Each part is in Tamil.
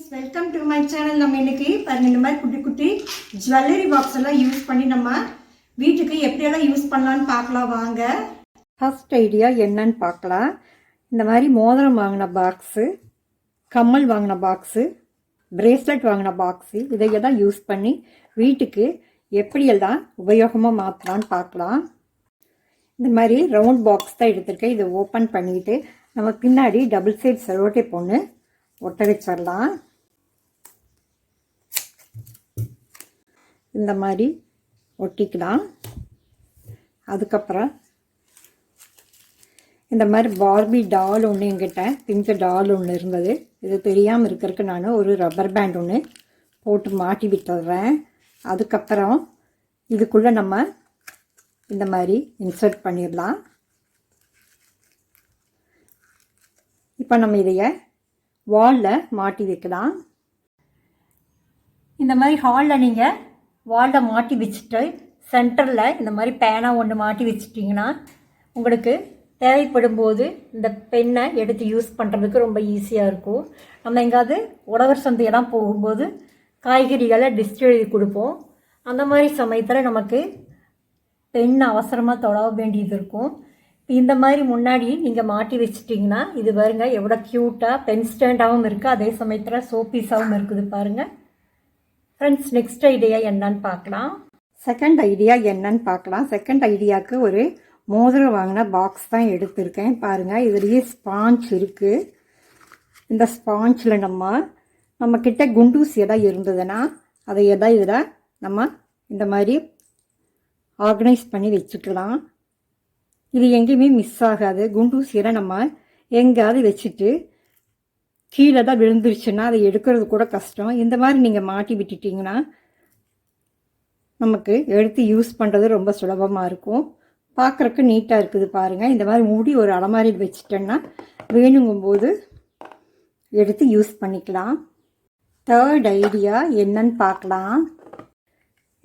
Friends welcome to my channel நம்ம இன்னைக்கு பாருங்க இந்த மாதிரி குட்டி குட்டி ஜுவல்லரி பாக்ஸ் எல்லாம் யூஸ் பண்ணி நம்ம வீட்டுக்கு எப்படியெல்லாம் யூஸ் பண்ணலான்னு பார்க்கலாம் வாங்க. ஃபர்ஸ்ட் ஐடியா என்னன்னு பார்க்கலாம். இந்த மாதிரி மோதிரம் வாங்கின பாக்ஸு கம்மல் வாங்கின பாக்ஸு பிரேஸ்லெட் வாங்கின பாக்ஸு இதையெல்லாம் யூஸ் பண்ணி வீட்டுக்கு எப்படியெல்லாம் உபயோகமாக மாற்றலான்னு பார்க்கலாம். இந்த மாதிரி ரவுண்ட் பாக்ஸ் தான் எடுத்திருக்கேன். இதை ஓப்பன் பண்ணிவிட்டு நம்ம பின்னாடி டபுள் சைட் செலோட்டே பொண்ணு ஒட்ட வச்சிடலாம். இந்த மாதிரி ஒட்டிக்கலாம். அதுக்கப்புறம் இந்த மாதிரி பார்பி டால் ஒன்று எங்கிட்ட பிங்க் டால் ஒன்று இருந்தது. இது தெரியாமல் இருக்கிறதுக்கு நான் ஒரு ரப்பர் பேண்ட் ஒன்று போட்டு மாட்டி விட்டுடுறேன் அதுக்கப்புறம் இதுக்குள்ளே நம்ம இந்த மாதிரி இன்சர்ட் பண்ணிடலாம். இப்போ நம்ம இதைய வாலில் மாட்டி வைக்கலாம். இந்த மாதிரி ஹாலில் நீங்கள் வாலில் மாட்டி வச்சுட்டு சென்டரில் இந்த மாதிரி பேனா ஒன்று மாட்டி வச்சிட்டிங்கன்னா உங்களுக்கு தேவைப்படும் போது இந்த பெண்ணை எடுத்து யூஸ் பண்ணுறதுக்கு ரொம்ப ஈஸியாக இருக்கும். நம்ம எங்காவது உழவர் சந்தையெல்லாம் போகும்போது காய்கறிகளை டிஸ்ட் எழுதி கொடுப்போம். அந்த மாதிரி சமயத்தில் நமக்கு பெண் அவசரமாக தொட வேண்டியது இருக்கும். இந்த மாதிரி முன்னாடி நீங்கள் மாட்டி வச்சிட்டிங்கன்னா இது பாருங்கள் எவ்வளோ க்யூட்டாக பென் ஸ்டாண்டாகவும் இருக்குது அதே சமயத்தில் சோப்பீஸாகவும் இருக்குது பாருங்கள் ஃப்ரெண்ட்ஸ் நெக்ஸ்ட் ஐடியா என்னன்னு பார்க்கலாம். செகண்ட் ஐடியா என்னன்னு பார்க்கலாம். செகண்ட் ஐடியாவுக்கு ஒரு மோதிரம் வாங்கின பாக்ஸ் தான் எடுத்திருக்கேன். பாருங்கள் இதுலேயே ஸ்பாஞ்ச் இருக்குது இந்த ஸ்பாஞ்சில் நம்ம நம்ம கிட்ட குண்டூசி எதாவது இருந்ததுன்னா அதை எதாவது இதில் நம்ம இந்த மாதிரி ஆர்கனைஸ் பண்ணி வச்சுக்கலாம். இது எங்கேயுமே மிஸ் ஆகாது. குண்டூசியில் நம்ம எங்கேயாவது வச்சுட்டு கீழே தான் விழுந்துருச்சுன்னா அதை எடுக்கிறது கூட கஷ்டம். இந்த மாதிரி நீங்கள் மாட்டி விட்டுட்டிங்கன்னா நமக்கு எடுத்து யூஸ் பண்ணுறது ரொம்ப சுலபமாக இருக்கும். பார்க்குறக்கு நீட்டாக இருக்குது பாருங்கள் இந்த மாதிரி மூடி ஒரு அலமாரியில் வச்சுட்டோன்னா வேணுங்கும்போது எடுத்து யூஸ் பண்ணிக்கலாம். தேர்ட் ஐடியா என்னன்னு பார்க்கலாம்.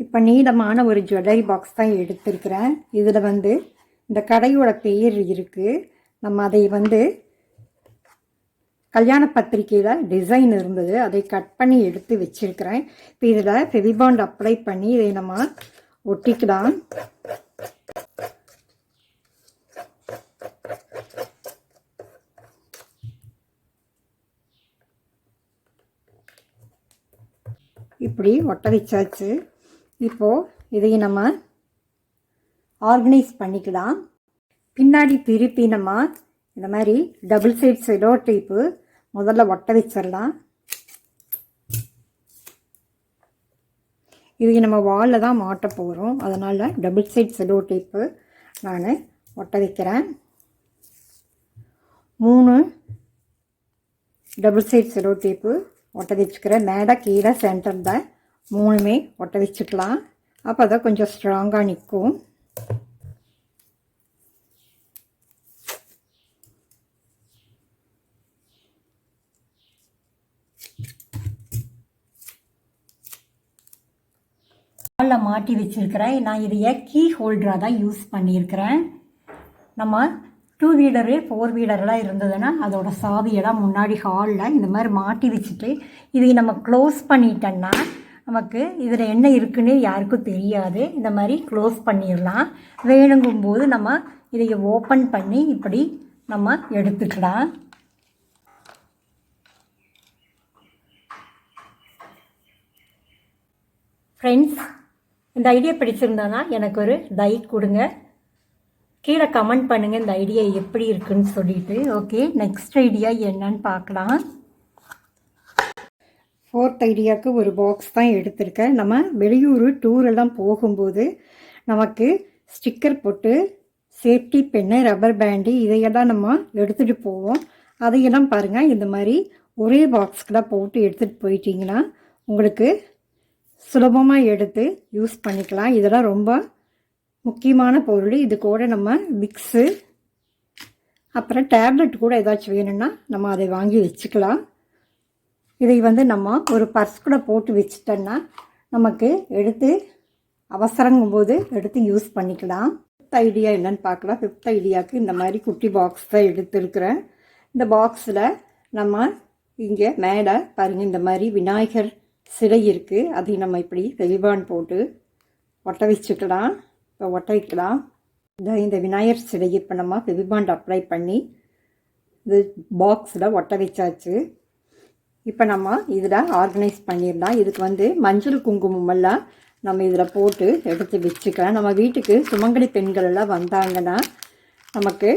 இப்போ நீளமான ஒரு ஜுவல்லரி பாக்ஸ் தான் எடுத்திருக்கிறேன். இதில் வந்து இந்த கடையோட பெயர் இருக்குது நம்ம அதை வந்து கல்யாண பத்திரிக்கையில் டிசைன் இருந்தது. அதை கட் பண்ணி எடுத்து வச்சிருக்கிறேன். இப்போ இதில் ஃபெவிபாண்ட் அப்ளை பண்ணி இதை நம்ம ஒட்டிக்கலாம். இப்படி ஒட்ட வச்சாச்சு. இப்போது இதை நம்ம ஆர்கனைஸ் பண்ணிக்கலாம். பின்னாடி திருப்பி நம்ம இந்த மாதிரி டபுள் சைட் செலோ டேப்பு முதல்ல ஒட்ட வச்சிடலாம் இது நம்ம வாலில் தான் மாட்ட போகிறோம் அதனால் டபுள் சைட் செலோ டேப்பு நான் ஒட்ட வைக்கிறேன் மூணு டபுள் சைட் செலோ டேப்பு ஒட்ட வச்சுக்கிறேன் மேடை கீழே சென்டரில் மூணுமே ஒட்ட வச்சுக்கலாம் அப்போ தான் கொஞ்சம் ஸ்ட்ராங்காக நிற்கும் வாலில் மாட்டி வச்சுருக்கிறேன். நான் இதைய கீ ஹோல்டராக தான் யூஸ் பண்ணியிருக்கிறேன். நம்ம டூ வீலரு ஃபோர் வீலரெலாம் இருந்ததுன்னா அதோட சாவியெல்லாம் முன்னாடி ஹாலில் இந்த மாதிரி மாட்டி வச்சுட்டு இதை நம்ம க்ளோஸ் பண்ணிட்டோன்னா நமக்கு இதில் என்ன இருக்குன்னு யாருக்கும் தெரியாது. இந்த மாதிரி க்ளோஸ் பண்ணிடலாம். வேணுங்கும்போது நம்ம இதை ஓப்பன் பண்ணி இப்படி நம்ம எடுத்துக்கலாம். ஃப்ரெண்ட்ஸ் இந்த ஐடியா பிடிச்சிருந்தானா எனக்கு ஒரு லைக் கொடுங்க. கீழே கமெண்ட் பண்ணுங்கள் இந்த ஐடியா எப்படி இருக்குன்னு சொல்லிட்டு. ஓகே நெக்ஸ்ட் ஐடியா என்னன்னு பார்க்கலாம். ஃபோர்த் ஐடியாவுக்கு ஒரு பாக்ஸ் தான் எடுத்திருக்கேன். நம்ம வெளியூர் டூரெல்லாம் போகும்போது நமக்கு ஸ்டிக்கர் போட்டு சேஃப்டி பென்னு ரப்பர் பேண்டு இதையெல்லாம் நம்ம எடுத்துகிட்டு போவோம். அதையெல்லாம் பாருங்கள் இந்த மாதிரி ஒரே பாக்ஸ்க்கெல்லாம் போட்டு எடுத்துகிட்டு போயிட்டீங்கன்னா உங்களுக்கு சுலபமாக எடுத்து யூஸ் பண்ணிக்கலாம். இதெல்லாம் ரொம்ப முக்கியமான பொருள். இது கூட நம்ம மிக்ஸு அப்புறம் டேப்லெட் கூட ஏதாச்சும் வேணும்னா நம்ம அதை வாங்கி வச்சுக்கலாம். இதை வந்து நம்ம ஒரு பர்ஸ் கூட போட்டு வச்சிட்டோன்னா நமக்கு எடுத்து அவசரங்கும் போது எடுத்து யூஸ் பண்ணிக்கலாம். ஃபிஃப்த் ஐடியா என்னன்னு பார்க்கலாம். ஃபிஃப்த் ஐடியாவுக்கு இந்த மாதிரி குட்டி பாக்ஸ் தான் எடுத்துருக்குறேன். இந்த பாக்ஸில் நம்ம இங்கே மேலே பாருங்கள் இந்த மாதிரி விநாயகர் சிலை இருக்குது அதையும் நம்ம இப்படி வெளிவான் போட்டு ஒட்ட வச்சுக்கலாம். இப்போ ஒட்ட வைக்கலாம். இந்த இந்த விநாயகர் சிலையை இப்போ நம்ம ஃபெவிபாண்ட் அப்ளை பண்ணி இது பாக்ஸில் ஒட்ட வச்சாச்சு. இப்போ நம்ம இதில் ஆர்கனைஸ் பண்ணிடலாம். இதுக்கு வந்து மஞ்சள் குங்குமம் எல்லாம் நம்ம இதில் போட்டு எடுத்து வச்சுக்கலாம். நம்ம வீட்டுக்கு சுமங்கலி பெண்கள் எல்லாம் வந்தாங்கன்னா நமக்கு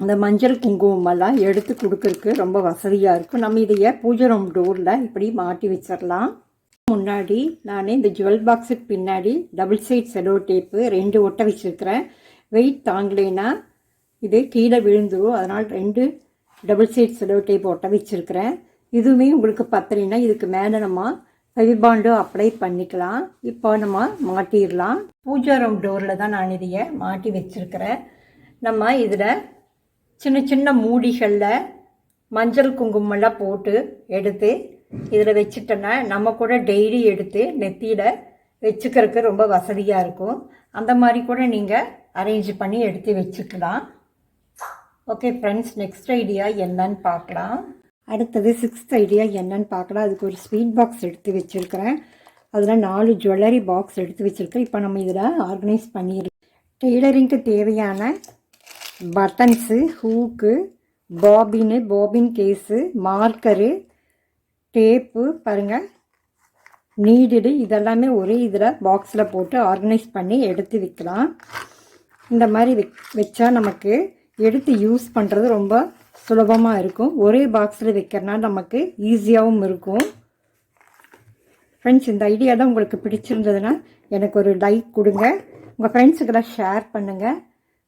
அந்த மஞ்சள் குங்குமம் எல்லாம் எடுத்து கொடுக்கறக்கு ரொம்ப வசதியாக இருக்கும். நம்ம இதைய பூஜை ரூம் டோரில் இப்படி மாட்டி வச்சிடலாம். முன்னாடி நான் இந்த ஜுவல் பாக்ஸுக்கு பின்னாடி டபுள் சைட் செலோ டேப்பு ரெண்டு ஒட்ட வச்சுருக்கிறேன். வெயிட் தாங்கலைன்னா இது கீழே விழுந்துடும் அதனால் ரெண்டு டபுள் சைட் செலோ டேப் ஒட்ட வச்சுருக்கிறேன். இதுவுமே உங்களுக்கு பத்தலைன்னா இதுக்கு மேலே நம்ம ஃபெவிபாண்டு அப்ளை பண்ணிக்கலாம். இப்போ நம்ம மாட்டிடலாம். பூஜா ரூம் டோரில் தான் நான் இதைய மாட்டி வச்சுருக்கிறேன். நம்ம இதில் சின்ன சின்ன மூடிகளில் மஞ்சள் குங்குமம்லாம் போட்டு எடுத்து இதில் வச்சுட்டோன்னா நம்ம கூட டெய்லி எடுத்து நெத்தியில் வச்சுக்கிறதுக்கு ரொம்ப வசதியாக இருக்கும். அந்த மாதிரி கூட நீங்கள் அரேஞ்ச் பண்ணி எடுத்து வச்சுக்கலாம். ஓகே ஃப்ரெண்ட்ஸ் நெக்ஸ்ட் ஐடியா என்னன்னு பார்க்கலாம். அடுத்தது சிக்ஸ்த் ஐடியா என்னன்னு பார்க்கலாம். அதுக்கு ஒரு ஸ்வீட் பாக்ஸ் எடுத்து வச்சுருக்கிறேன். அதில் நாலு ஜுவல்லரி பாக்ஸ் எடுத்து வச்சுருக்கேன். இப்போ நம்ம இதில் ஆர்கனைஸ் பண்ணிடுறோம் டெய்லரிங்க்கு தேவையான பட்டன்ஸு ஹூக்கு பாபின்னு பாபின் கேஸு மார்க்கரு டேப்பு பாருங்கள் நீடிடு இதெல்லாமே ஒரே இதில் பாக்ஸில் போட்டு ஆர்கனைஸ் பண்ணி எடுத்து விற்கலாம் இந்த மாதிரி வெக் வச்சா நமக்கு எடுத்து யூஸ் பண்ணுறது ரொம்ப சுலபமாக இருக்கும். ஒரே பாக்ஸில் வைக்கிறனா நமக்கு ஈஸியாகவும் இருக்கும். ஃப்ரெண்ட்ஸ் இந்த ஐடியா தான் உங்களுக்கு பிடிச்சிருந்ததுன்னா எனக்கு ஒரு லைக் கொடுங்க. உங்கள் ஃப்ரெண்ட்ஸுக்கெல்லாம் ஷேர் பண்ணுங்கள்